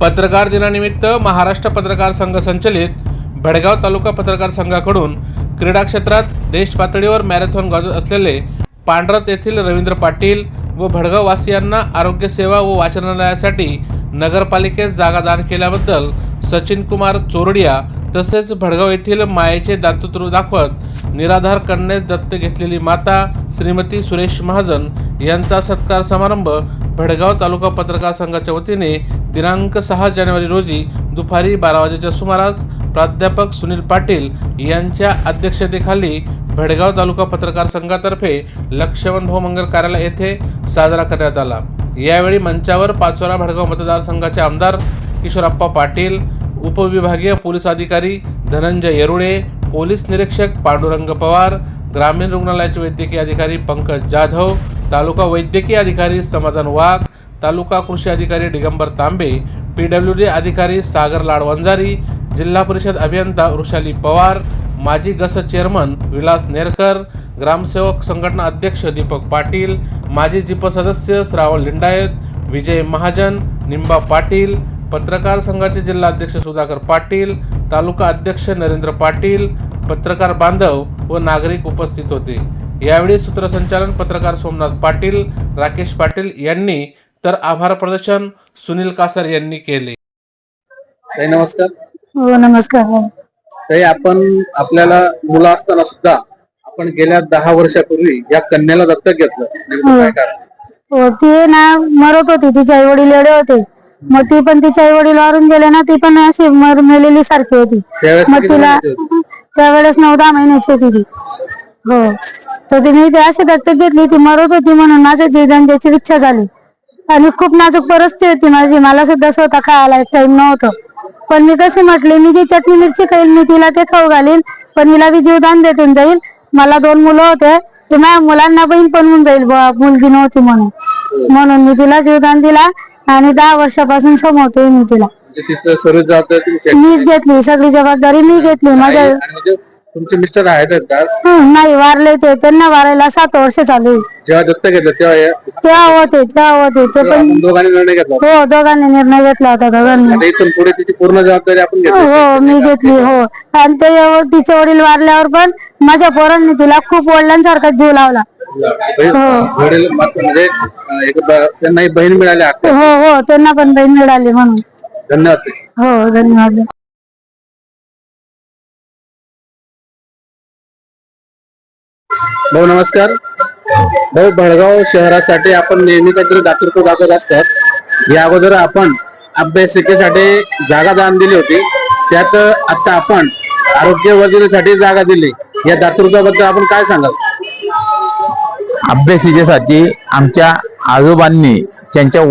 पत्रकार दिनानिमित्त महाराष्ट्र पत्रकार संघ संचलित भडगाव तालुका पत्रकार संघाकडून क्रीडा क्षेत्रात देश पातळीवर मॅरेथॉन गाजत असलेले पांढरत येथील रवींद्र पाटील व भडगाव वासियांना आरोग्य सेवा व वाचनालयासाठी नगरपालिकेत जागा दान केल्याबद्दल सचिन कुमार चोरडिया तसेच भडगाव येथील मायेचे दातृत्व दाखवत निराधार कन्यास दत्त घेतलेली माता श्रीमती सुरेश महाजन यांचा सत्कार समारंभ भडगाव तालुका पत्रकार संघाच्या वतीने दिनांक सहा जानेवारी रोजी दुपारी बारा वाजेच्या सुमारास प्राध्यापक सुनील पाटील यांच्या अध्यक्षतेखाली भडगाव तालुका पत्रकार संघातर्फे लक्ष्मण भाऊ मंगल कार्यालय येथे साजरा करण्यात आला. यावेळी मंचावर पाचोरा भडगाव मतदारसंघाचे आमदार किशोरप्पा पाटील उपविभागीय पोलीस अधिकारी धनंजय येरुळे पोलीस निरीक्षक पांडुरंग पवार ग्रामीण रुग्णालयाचे वैद्यकीय अधिकारी पंकज जाधव तालुका वैद्यकीय अधिकारी समाधान वाघ तालुका कृषी अधिकारी Digambar Tambe P W D अधिकारी सागर लाड वंजारी जिल्हा परिषद अभियंता वृषाली पवार माजी गस चेअरमन विलास नेरकर ग्रामसेवक संघटना अध्यक्ष दीपक पाटील माजी जिप सदस्य श्रावण लिंडायत विजय महाजन निंबा पाटील पत्रकार संघाचे जिल्हा अध्यक्ष सुधाकर पाटील तालुका अध्यक्ष नरेंद्र पाटील पत्रकार बांधव व नागरिक उपस्थित होते. यावेळी सूत्रसंचालन पत्रकार सोमनाथ पाटील राकेश पाटील यांनी तर आभार प्रदर्शन सुनील कासर यांनी केले. ताई नमस्कार. हो नमस्कार. ताई आपण आपल्याला मुलं असताना सुद्धा आपण गेल्या दहा वर्षापूर्वी या कन्याला दत्तक घेतलं. नेमकं काय कारण? हो ती ना मरत होती. तिचे आई वडील एवढे होते. मग ती पण तिचे आई वडील वारून गेले ना ती पण अशी मर मेलेली सारखी होती. त्यावेळेस मग किती तिला महिन्याची होती? त्यावेळेस नऊ दहा महिन्याची होती ती. हो. तर तिने ती अशी दत्तक घेतली ती मरत होती म्हणून माझ्या जीजांची इच्छा झाली. आणि खूप नाजूक परिस्थिती होती माझी मला सुद्धा स्वतः खायला एक टाइम नव्हतं. पण मी कशी म्हटले मी जी चटणी मिरची खाईल मी तिला ते खाऊ घालीन पण हिला बी जीवदान भेटून जाईल. मला दोन मुलं होते ते माझ्या मुलांना बहीण पण होऊन जाईल बुवा, मुलगी नव्हती म्हणून. म्हणून मी तिला जीवदान दिला आणि दहा वर्षापासून समवते मी तिला. म्हणजे. मीच घेतली सगळी जबाबदारी मी घेतली माझ्या म्हणजे तुमचे मिस्टर आहेत का हं, नाही वारले ते. त्यांना वारायला सात वर्ष चालू आहे. जेव्हा दत्तक घेतलं तेव्हा या- तेव्हा होते तेव्हा होते. ते तेव्हा पण आपण दोघांनी निर्णय घेतला होता. हो दोघांनी निर्णय घेतला होता दोघांनी. आता इथून पुढे तिची पूर्ण जबाबदारी आपण हो घेतली हो मी घेतली हो. आणि ते तिचे वडील वारल्यावर पण माझ्या पोरांनी तिला खूप वडिलांसारखा जीव लावला. बहीण- वडील मात्र म्हणजे अं, एक ब- त्यांना एक बहीण मिळाली हो हो त्यांना पण बहीण मिळाली म्हणून. धन्यवाद. हो धन्यवाद. भाऊ नमस्कार. भाऊ भडगाव शहरासाठी आपण नेहमी काहीतरी दातृत्व दाखवत असतात. या अगोदर आपण अभ्यासिकेसाठी जागा दान दिली होती. त्यात आता आपण आरोग्य वर्जनेसाठी जागा दिली. या दातृत्वाबद्दल आपण काय सांगाल? अभ्यासिकेसाठी आमच्या आजोबांनी त्यांच्या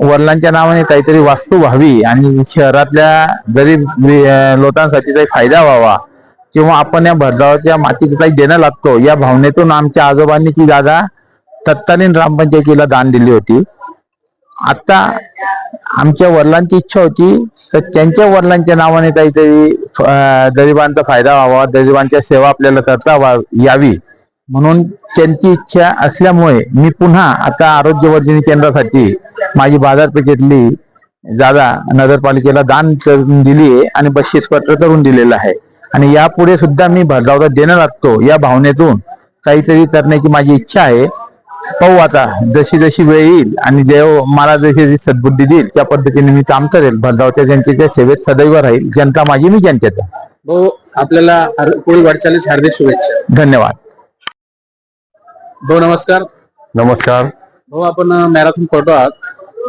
वडिलांच्या नावाने काहीतरी वास्तू व्हावी आणि शहरातल्या गरीब लोकांसाठी काही फायदा व्हावा. किंवा आपण या भरधावाच्या मातीत काही देणं लागतो या भावनेतून आमच्या आजोबांनी ती जागा तत्कालीन ग्रामपंचायतीला दान दिली होती. आता आमच्या वडिलांची इच्छा होती तर त्यांच्या वडिलांच्या नावाने काहीतरी गरिबांचा फायदा व्हावा गरिबांच्या सेवा आपल्याला करता यावी. म्हणून त्यांची इच्छा असल्यामुळे मी पुन्हा आता आरोग्यवर्धिनी केंद्रासाठी माझी बाजारपेठेतली जागा नगरपालिकेला दान करून दिली आहे आणि बक्षीस पत्र करून दिलेलं आहे. आणि यापुढे सुद्धा मी भरधावता देणं लागतो या भावनेतून. काहीतरी करण्याची माझी इच्छा आहे. पाहू आता जशी जशी वेळ येईल आणि देव मला जशी जशी सद्बुद्धी देईल त्या पद्धतीने मी काम करेल. भरधावच्या जनतेच्या सेवेत सदैव राहील. जनता माझी मी जनतेचा भाऊ आपल्याला हार- पुढील वाटचालीस हार्दिक शुभेच्छा. धन्यवाद. भाऊ नमस्कार. नमस्कार. भाऊ आपण मॅरेथॉन फोटो आहात.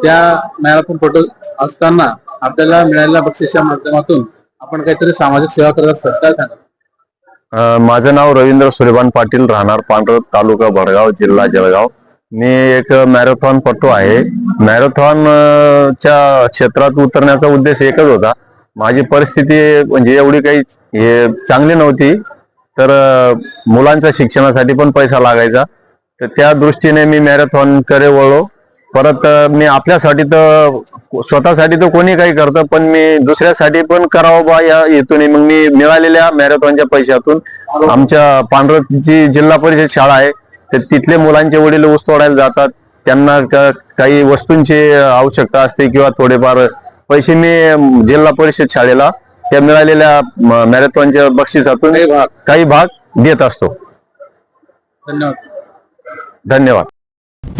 त्या मॅरेथॉन फोटो असताना आपल्याला मिळालेल्या बक्षिसच्या माध्यमातून आपण काहीतरी सामाजिक सेवा करत असतात काय सांगा अ, माझं नाव रवींद्र सूर्यभान पाटील राहणार पांढरत तालुका भडगाव जिल्हा जळगाव. मी एक मॅरेथॉन पटू आहे. मॅरेथॉन अ, च्या क्षेत्रात उतरण्याचा उद्देश एकच होता. माझी परिस्थिती म्हणजे एवढी काही हे चांगली नव्हती. तर अ, मुलांच्या शिक्षणासाठी पण पैसा लागायचा. तर त्या दृष्टीने मी मॅरेथॉनकडे वळलो. परत मी आपल्यासाठी तर स्वतःसाठी तर कोणी काही करतं पण मी दुसऱ्यासाठी पण करावं बा या हेतूने. मग मी मिळालेल्या मॅरेथॉनच्या पैशातून आमच्या पांढरची जिल्हा परिषद शाळा आहे तर तिथले मुलांचे वडील ऊस तोडायला जातात. त्यांना काही वस्तूंची आवश्यकता असते किंवा थोडेफार पैसे मी जिल्हा परिषद शाळेला त्या मिळालेल्या मॅरेथॉनच्या बक्षिसातून काही भाग. काही भाग देत असतो. धन्यवाद. धन्यवाद.